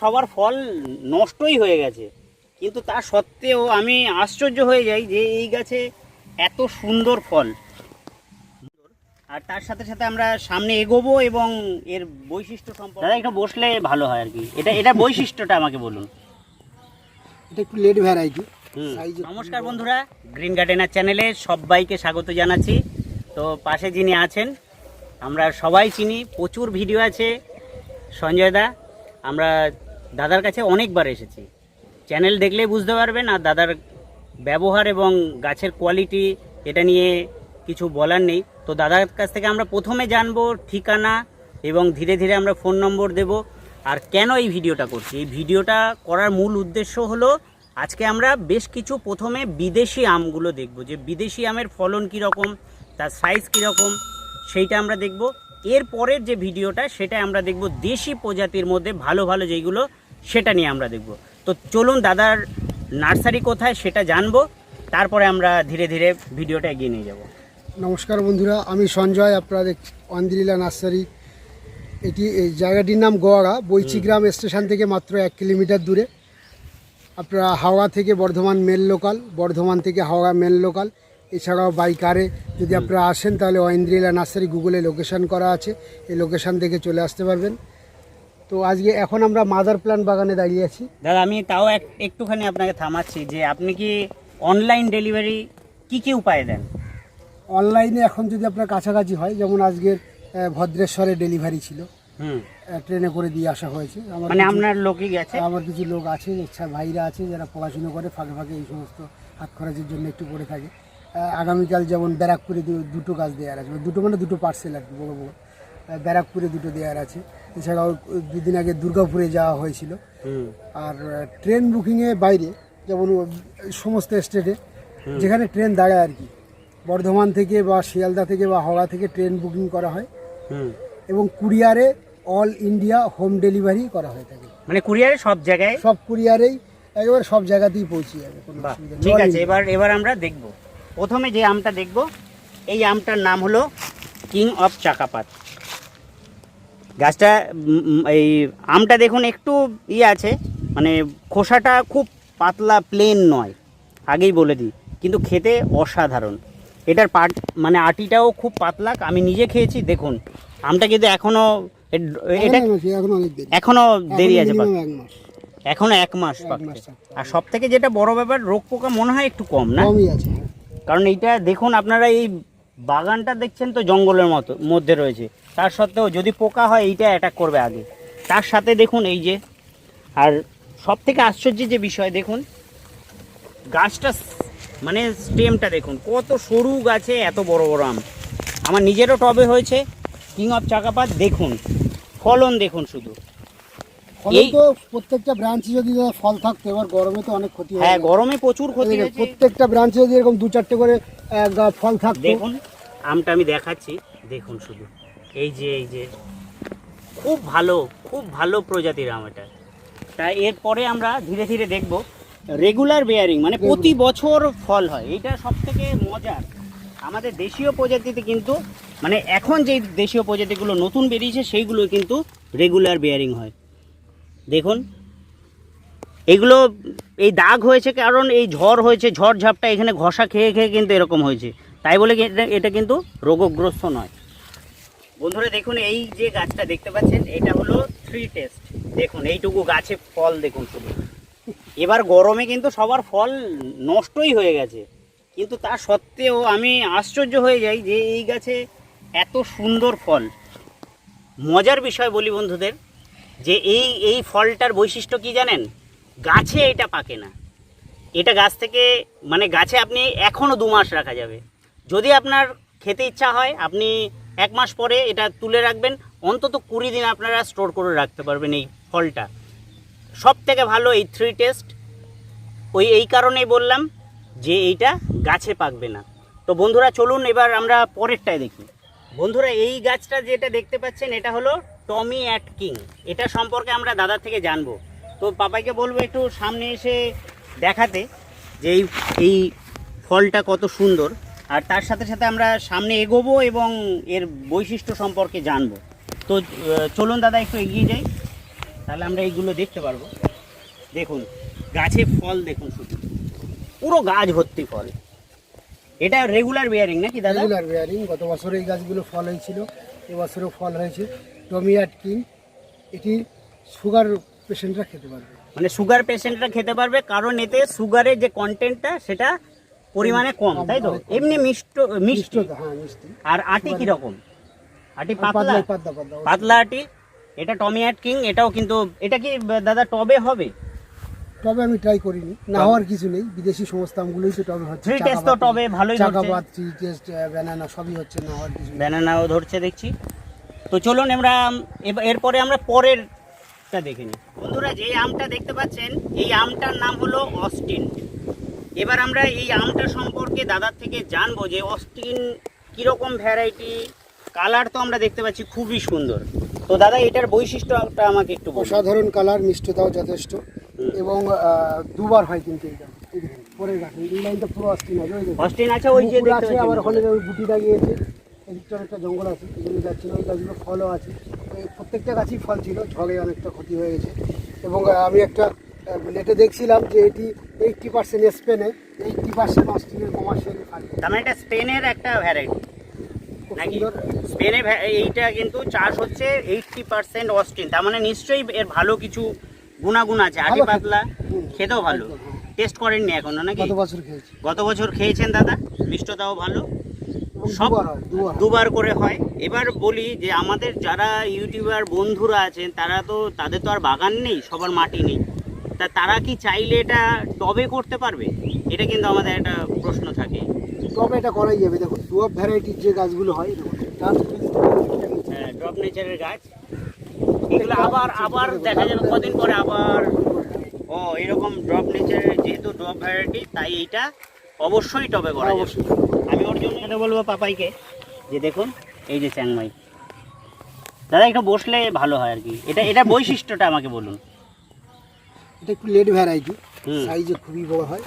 সবার ফল নষ্টই হয়ে গেছে। কিন্তু তা সত্ত্বেও আমি আশ্চর্য হয়ে যাই যে এই গাছে এত সুন্দর ফল। আর তার সাথে সাথে আমরা সামনে এগোবো এবং এর বৈশিষ্ট্য সম্পর্কে দাদা একটু বসলে ভালো হয় আর কি। এটা এটা বৈশিষ্ট্যটা আমাকে বলুন। এটা একটু লেট ভ্যারাইটি। নমস্কার বন্ধুরা গ্রিন গার্ডেনার চ্যানেলে সবাইকে স্বাগত জানাচ্ছি। তো পাশে যিনি আছেন আমরা সবাই চিনি প্রচুর ভিডিও আছে সঞ্জয় দা। আমরা দাদার কাছে অনেকবার এসেছি। চ্যানেল দেখলেই বুঝতে পারবেন আর দাদার ব্যবহার এবং গাছের কোয়ালিটি এটা নিয়ে কিছু বলার নেই। তো দাদার কাছ থেকে আমরা প্রথমে জানব ঠিকানা এবং ধীরে ধীরে আমরা ফোন নম্বর দেব। আর কেন এই ভিডিওটা করছি? এই ভিডিওটা করার মূল উদ্দেশ্য হলো, আজকে আমরা বেশ কিছু প্রথমে বিদেশি আমগুলো দেখব। যে বিদেশি আমের ফলন কীরকম, তার সাইজ কীরকম, সেইটা আমরা দেখব। এর পরের যে ভিডিওটা সেটা আমরা দেখব দেশি প্রজাতির মধ্যে ভালো ভালো যেইগুলো সেটা নিয়ে আমরা দেখব। তো চলুন দাদার নার্সারি কোথায় সেটা জানব তারপরে আমরা ধীরে ধীরে ভিডিওটা এগিয়ে নিয়ে যাব। নমস্কার বন্ধুরা আমি সঞ্জয় আপনারা দেখছি অন্দিলা নার্সারি। এটি এই জায়গাটির নাম গোয়াড়া বৈচিগ্রাম স্টেশন থেকে মাত্র এক কিলোমিটার দূরে। আপনারা হাওড়া থেকে বর্ধমান মেল লোকাল বর্ধমান থেকে হাওড়া মেল লোকাল এছাড়াও বাই কারে যদি আপনারা আসেন তাহলে ঐন্দ্রিলা নার্সারি গুগলে লোকেশান করা আছে। এই লোকেশান থেকে চলে আসতে পারবেন। তো আজকে এখন আমরা মাদার প্ল্যান বাগানে দাঁড়িয়ে আছি। দাদা আমি তাও এক একটুখানি আপনাকে থামাচ্ছি যে আপনি কি অনলাইন ডেলিভারি কি কি উপায় দেন? অনলাইনে এখন যদি আপনার কাছাকাছি হয় যেমন আজকের ভদ্রেশ্বরে ডেলিভারি ছিল। হুম। ট্রেনে করে দিয়ে আসা হয়েছে। আমার মানে আপনার লোকই গেছে? আমার কিছু লোক আছে ইচ্ছা ভাইরা আছে যারা পড়াশুনো করে ফাঁকে ফাঁকে এই সমস্ত হাত খরচের জন্য একটু পড়ে থাকে। আগামীকাল যেমন ব্যারাকপুরে দু- দুটো গাছ দেওয়ার আছে দুটো মানে দুটো পার্সেল আর কি বড় বড়। ব্যারাকপুরে দুটো দেওয়ার আছে। এছাড়াও দুদিন আগে দুর্গাপুরে যাওয়া হয়েছিল। আর ট্রেন বুকিংয়ে বাইরে যেমন সমস্ত স্টেটে যেখানে ট্রেন দাঁড়ায় আর কি বর্ধমান থেকে বা শিয়ালদা থেকে বা হাওড়া থেকে ট্রেন বুকিং করা হয়। হুম। এবং কুরিয়ারে অল ইন্ডিয়া হোম ডেলিভারি করা হয়ে থাকে। মানে কুরিয়ারে সব জায়গায়? সব কুরিয়ারেই একেবারে সব জায়গাতেই পৌঁছে যাবে কোনো অসুবিধা নেই। ঠিক আছে এবার এবার আমরা দেখব। প্রথমে যে আমটা দেখব এই আমটার নাম হলো কিং অফ চাকাপাত। গাছটা এই আমটা দেখুন একটু ইয়ে আছে মানে খোসাটা খুব পাতলা প্লেন নয় আগেই বলে দিই কিন্তু খেতে অসাধারণ। এটার পাট মানে আটিটাও খুব পাতলা আমি নিজে খেয়েছি দেখুন আমটা কিন্তু এখনও এটা এখনও আছে, এখনও অনেক দেরি। আছে এখনও এক মাস। আর সব থেকে যেটা বড় ব্যাপার রোগ পোকা মনে হয় একটু কম না। কারণ এইটা দেখুন, আপনারা এই বাগানটা দেখছেন তো জঙ্গলের মতো, মধ্যে রয়েছে। তার সত্ত্বেও যদি পোকা হয়, এইটা অ্যাটাক করবে আগে। তার সাথে দেখুন এই যে, আর সব থেকে আশ্চর্যের যে বিষয়, দেখুন, গাছটা মানে স্টেমটা দেখুন, কত সরু গাছে এত বড় বড় আম। আমার নিজেরও টবে হয়েছে কিং অফ চাকাপাত দেখুন, ফলন দেখুন শুধু। এই- তো প্রত্যেকটা ব্রাঞ্চে যদি ফল থাকতো এবার গরমে তো অনেক ক্ষতি হয় গরমে প্রচুর ক্ষতি হয়েছে। প্রত্যেকটা ব্রাঞ্চে যদি এরকম দু চারটে করে ফল থাকতো। দেখুন আমটা আমি দেখাচ্ছি। দেখুন শুধু। এই যে এই যে খুব ভালো খুব ভালো প্রজাতির আম এটা। তাই এরপরে আমরা ধীরে ধীরে দেখব। রেগুলার বেয়ারিং মানে প্রতি বছর ফল হয়। এটা সব থেকে মজার। আমাদের দেশীয় প্রজাতিতে কিন্তু মানে এখন যে দেশীয় প্রজাতিগুলো নতুন বেরিয়েছে সেইগুলো কিন্তু রেগুলার বেয়ারিং হয়। দেখুন। এগুলো এই দাগ হয়েছে কারণ এই ঝড় হয়েছে, ঝড় ঝাপটা এখানে ঘষা খেয়ে খেয়ে কিন্তু এরকম হয়েছে। তাই বলে এটা- এটা কিন্তু রোগগ্রস্ত নয়। বন্ধুরা দেখুন, এই যে গাছটা দেখতে পাচ্ছেন, এটা হলো থ্রি টেস্ট দেখুন, এইটুকু গাছে ফল দেখুন শুধু। এবার গরমে কিন্তু সবার ফল নষ্টই হয়ে গেছে। কিন্তু তা সত্ত্বেও আমি আশ্চর্য হয়ে যাই যে এই গাছে এত সুন্দর ফল। মজার বিষয় বলি বন্ধুদের যে এই এই ফলটার বৈশিষ্ট্য কি জানেন? গাছে এটা পাকে না। এটা গাছ থেকে মানে গাছে আপনি এখনও দু মাস রাখা যাবে। যদি আপনার খেতে ইচ্ছা হয়, আপনি এক মাস পরে এটা তুলে রাখবেন। অন্তত কুড়ি দিন আপনারা স্টোর করে রাখতে পারবেন এই ফলটা। সব থেকে ভালো এই থ্রি টেস্ট ওই, এই কারণেই বললাম যে এইটা গাছে পাকবে না। তো বন্ধুরা, চলুন এবার আমরা পরেরটায় দেখি। বন্ধুরা, এই গাছটা যেটা দেখতে পাচ্ছেন, এটা হলো টমি অ্যাট কিং। এটা সম্পর্কে আমরা দাদার থেকে জানব। তো পাপাইকে বলব একটু সামনে এসে দেখাতে যে এই এই ফলটা কত সুন্দর। আর তার সাথে সাথে আমরা সামনে এগোবো এবং এর বৈশিষ্ট্য সম্পর্কে জানব। তো চলুন দাদা, একটু এগিয়ে যাই। তাহলে আমরা এইগুলো দেখতে পারব। দেখুন, গাছে ফল দেখুন শুধু। পুরো গাছ ভর্তি ফল। এটা রেগুলার বেয়ারিং নাকি দাদা? রেগুলার বেয়ারিং গত বছর এই গাছগুলো ফল হয়েছিল এবছরও ফল হয়েছে। টমিয়াট কিং এটি সুগার পেশেন্টরা খেতে পারবে। মানে সুগার পেশেন্টরা খেতে পারবে কারণ এতে সুগারের যে কন্টেন্টটা সেটা পরিমাণে কম তাই তো? এমনি মিষ্ট হ্যাঁ মিষ্টি। আর আটি কি রকম আটি পাতলা? পাতলা আটি। এটা টমিয়াট কিং এটাও কিন্তু এটা কি দাদা টবে হবে? টবে আমি ট্রাই করিনি। না হওয়ার কিছু নেই। বিদেশি সমস্ত আমগুলোই তো টবে হচ্ছে। টেস্ট তো টবে ভালোই ধরছে। চাকাবাদ টেস্ট ব্যানানা সবই হচ্ছে না হওয়ার কিছু ব্যানানাও ধরছে দেখছি। তো চলুন আমরা এরপরে আমরা পরেরটা দেখে নিই। বন্ধুরা যে আমটা দেখতে পাচ্ছেন এই আমটার নাম হলো অস্টিন। এবার আমরা এই আমটা সম্পর্কে দাদার থেকে জানব যে অস্টিন কীরকম ভ্যারাইটি কালার তো আমরা দেখতে পাচ্ছি খুবই সুন্দর। তো দাদা এটার বৈশিষ্ট্যটা আমাকে একটু অসাধারণ কালার মিষ্টতাও যথেষ্ট এবং দুবার হয় কিন্তু এটা দেখুন, এই লাইনটা পুরো অস্থির আছে অস্টিন আছে ওই যে আছে আবার ওই বুটি লাগিয়েছে এদিকটা একটা জঙ্গল আছে এগুলো যাচ্ছে না ওই গাছগুলো ফলও আছে। এই প্রত্যেকটা গাছই ফল ছিল ঝড়ে অনেকটা ক্ষতি হয়ে গেছে। এবং আমি একটা নেটে দেখছিলাম যে এটি এইটটি পার্সেন্ট স্পেনে এইটটি পার্সেন্ট অস্ট্রেলিয়ার কমার্শিয়াল তার মানে এটা স্পেনের একটা ভ্যারাইটি নাকি স্পেনে এইটা কিন্তু চাষ হচ্ছে এইটটি পার্সেন্ট অস্টিন তার মানে নিশ্চয়ই এর ভালো কিছু গুণাগুণ আছে। আটি পাতলা খেতেও ভালো। হ্যাঁ। টেস্ট করেননি এখনও নাকি? গত বছর খেয়েছি। গত বছর খেয়েছেন দাদা? মিষ্টতাও ভালো? সব দুবার হয় হয়। করে হয়। এবার বলি যে আমাদের যারা ইউটিউবার বন্ধুরা আছেন তারা তো তাদের তো আর বাগান নেই সবার মাটি নেই। তা তারা কি চাইলে এটা টবে করতে পারবে? এটা কিন্তু আমাদের একটা প্রশ্ন থাকে। টবে এটা করাই যাবে। দেখুন ডুয়াব ভ্যারাইটির যে গাছগুলো হয় দেখুন গাছ নেচারের গাছ। এগুলো আবার আবার দেখা যাবে কদিন পরে আবার ও এরকম ড্রপ নেচারের যেহেতু ড্রপ ভ্যারাইটি তাই এইটা অবশ্যই টবে করা অবশ্যই। এটা বলব পাপাইকে? যে দেখুন এই যে চ্যাংমাই। দাদা একটু বসলে ভালো হয় আর কি। এটা এটা বৈশিষ্ট্যটা আমাকে বলুন। এটা একটু লেট ভ্যারাইটি। সাইজে খুবই বড় হয়।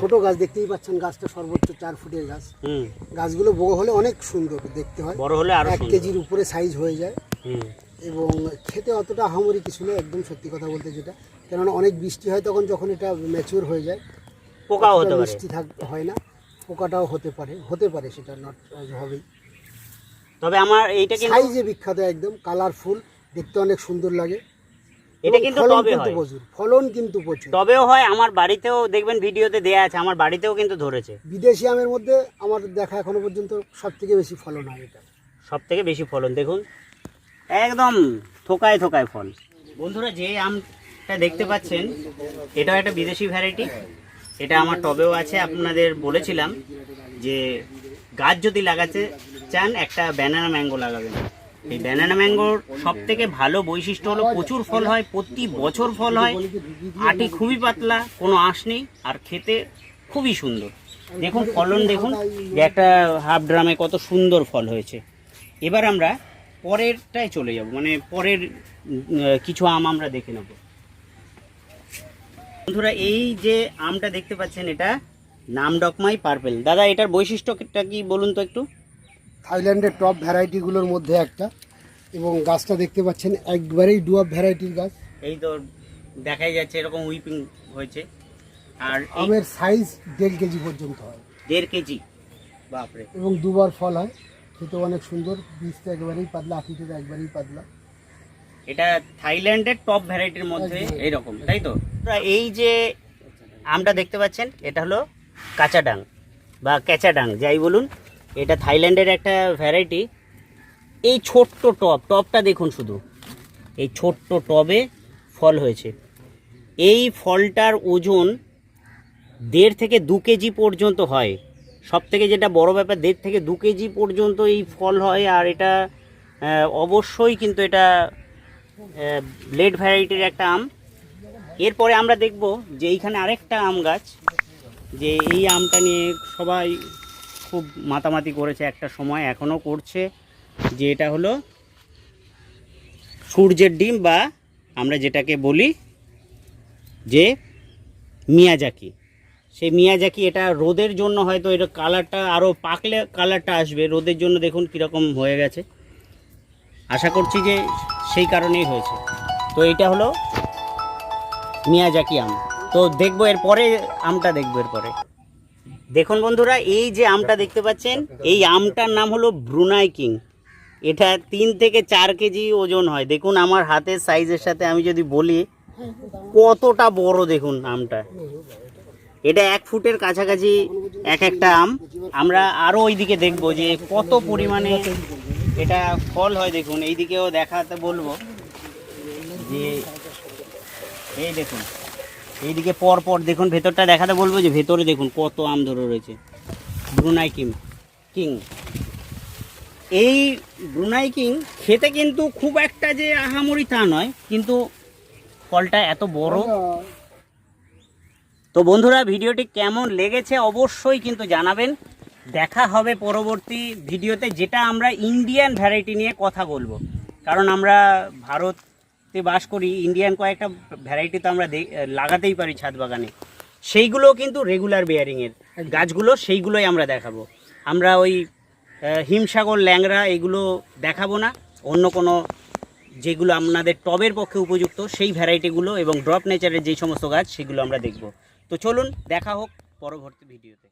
ছোট গাছ দেখতেই পাচ্ছেন গাছটা সর্বোচ্চ চার ফুটের গাছ। হুম। গাছগুলো বড় হলে অনেক সুন্দর দেখতে হয়। বড় হলে আরও এক কেজির উপরে সাইজ হয়ে যায়। হুম। এবং খেতে অতটা আহামরি কিছু নয় একদম সত্যি কথা বলতে যেটা। কেননা অনেক বৃষ্টি হয় তখন যখন এটা ম্যাচিওর হয়ে যায় পোকাও হতে পারে। থাক হয় না। পোকাটাও হতে পারে হতে পারে সেটা নট হবেই। তবে আমার এইটা কিন্তু সাইজে বিখ্যাত একদম কালারফুল দেখতে অনেক সুন্দর লাগে। এটা কিন্তু কিন্তু হয়। প্রচুর ফলন কিন্তু প্রচুর। টবেও হয় আমার বাড়িতেও দেখবেন ভিডিওতে দেয়া আছে আমার বাড়িতেও কিন্তু ধরেছে। বিদেশি আমের মধ্যে আমার দেখা এখনও পর্যন্ত সব থেকে বেশি ফলন হয় এটা। সব থেকে বেশি ফলন দেখুন। একদম থোকায় থোকায় ফল। বন্ধুরা যে আমটা দেখতে পাচ্ছেন এটাও একটা বিদেশি ভ্যারাইটি এটা আমার টবেও আছে, আপনাদের বলেছিলাম যে গাছ যদি লাগাতে চান, একটা ব্যানানা ম্যাঙ্গো লাগাবেন। এই ব্যানানা ম্যাঙ্গোর সব থেকে ভালো বৈশিষ্ট্য হলো প্রচুর ফল হয়, প্রতি বছর ফল হয়। আটি খুবই পাতলা, কোনো আঁশ নেই, আর খেতে খুবই সুন্দর। দেখুন, ফলন দেখুন, যে একটা হাফ ড্রামে কত সুন্দর ফল হয়েছে। এবার আমরা পরেরটায় চলে যাব মানে পরের কিছু আম আমরা দেখে নেব। বন্ধুরা এই যে আমটা দেখতে পাচ্ছেন এটা নাম ডকমাই পার্পেল। দাদা এটার বৈশিষ্ট্যটা কি বলুন তো একটু? থাইল্যান্ডের টপ ভ্যারাইটিগুলোর মধ্যে একটা এবং গাছটা দেখতে পাচ্ছেন একবারেই ডুয়াব ভ্যারাইটির গাছ। এই তো দেখাই যাচ্ছে এরকম উইপিং হয়েছে। আর আমের সাইজ দেড় কেজি পর্যন্ত হয়। দেড় কেজি। বাপরে। এবং দুবার ফল হয়। খেতে অনেক সুন্দর বীজটা একবারেই পাতলা আঠিটা একবারেই পাতলা। এটা থাইল্যান্ডের টপ ভ্যারাইটির মধ্যে। এইরকম তাই তো? এই যে আমটা দেখতে পাচ্ছেন, এটা হলো কাঁচাডাং বা ক্যাচাডাং যাই বলুন। এটা থাইল্যান্ডের একটা ভ্যারাইটি এই ছোট্ট টব টবটা দেখুন শুধু। এই ছোট্ট টবে ফল হয়েছে। এই ফলটার ওজন দেড় থেকে দু কেজি পর্যন্ত হয়। সব থেকে যেটা বড় ব্যাপার, দেড় থেকে দু কেজি পর্যন্ত এই ফল হয়, আর এটা অবশ্যই কিন্তু এটা ব্লেড ভ্যারাইটির একটা আম। এরপরে আমরা দেখব যে এইখানে আরেকটা আম গাছ, যে এই আমটা নিয়ে সবাই খুব মাতামাতি করেছে একটা সময়, এখনও করছে, যে এটা হলো সূর্যের ডিম বা আমরা যেটাকে বলি যে মিয়াজাকি। সেই মিয়াজাকি এটা রোদের জন্য হয়তো এটা কালারটা আরও পাকলে কালারটা আসবে, রোদের জন্য দেখুন কীরকম হয়ে গেছে। আশা করছি যে সেই কারণেই হয়েছে। তো এটা হলো মিয়াজাকি আম। তো দেখব এরপরে আমটা দেখব এরপরে দেখুন বন্ধুরা, এই যে আমটা দেখতে পাচ্ছেন, এই আমটার নাম হলো ব্রুনাই কিং। এটা তিন থেকে চার কেজি ওজন হয়। দেখুন আমার হাতের সাইজের সাথে আমি যদি বলি, কতটা বড় দেখুন আমটা। এটা এক ফুটের কাছাকাছি এক একটা আম। আমরা আরও ওইদিকে দেখব যে কত পরিমাণে এটা ফল হয় দেখুন। এইদিকেও দেখাতে বলব যে এই দেখুন, এইদিকে পর পর দেখুন, ভেতরটা দেখাতে বলব যে ভেতরে দেখুন কত আম ধরে রয়েছে। Brunei king king. এই ব্রুনাই কিং খেতে কিন্তু খুব একটা যে আহামরি তা নয়, কিন্তু ফলটা এত বড়। তো বন্ধুরা, ভিডিওটি কেমন লেগেছে অবশ্যই কিন্তু জানাবেন। দেখা হবে পরবর্তী ভিডিওতে, যেটা আমরা ইন্ডিয়ান ভ্যারাইটি নিয়ে কথা বলব। কারণ আমরা ভারতে বাস করি। ইন্ডিয়ান কয়েকটা ভ্যারাইটি তো আমরা লাগাতেই পারি ছাদ বাগানে। সেইগুলো কিন্তু রেগুলার বেয়ারিংয়ের গাছগুলো সেইগুলোই আমরা দেখাবো। আমরা ওই হিমসাগর ল্যাংড়া এগুলো দেখাবো না। অন্য কোনো যেগুলো আপনাদের টবের পক্ষে উপযুক্ত সেই ভ্যারাইটিগুলো এবং ড্রপ নেচারের যেই সমস্ত গাছ সেগুলো আমরা দেখব। তো চলুন দেখা হোক পরবর্তী ভিডিওতে।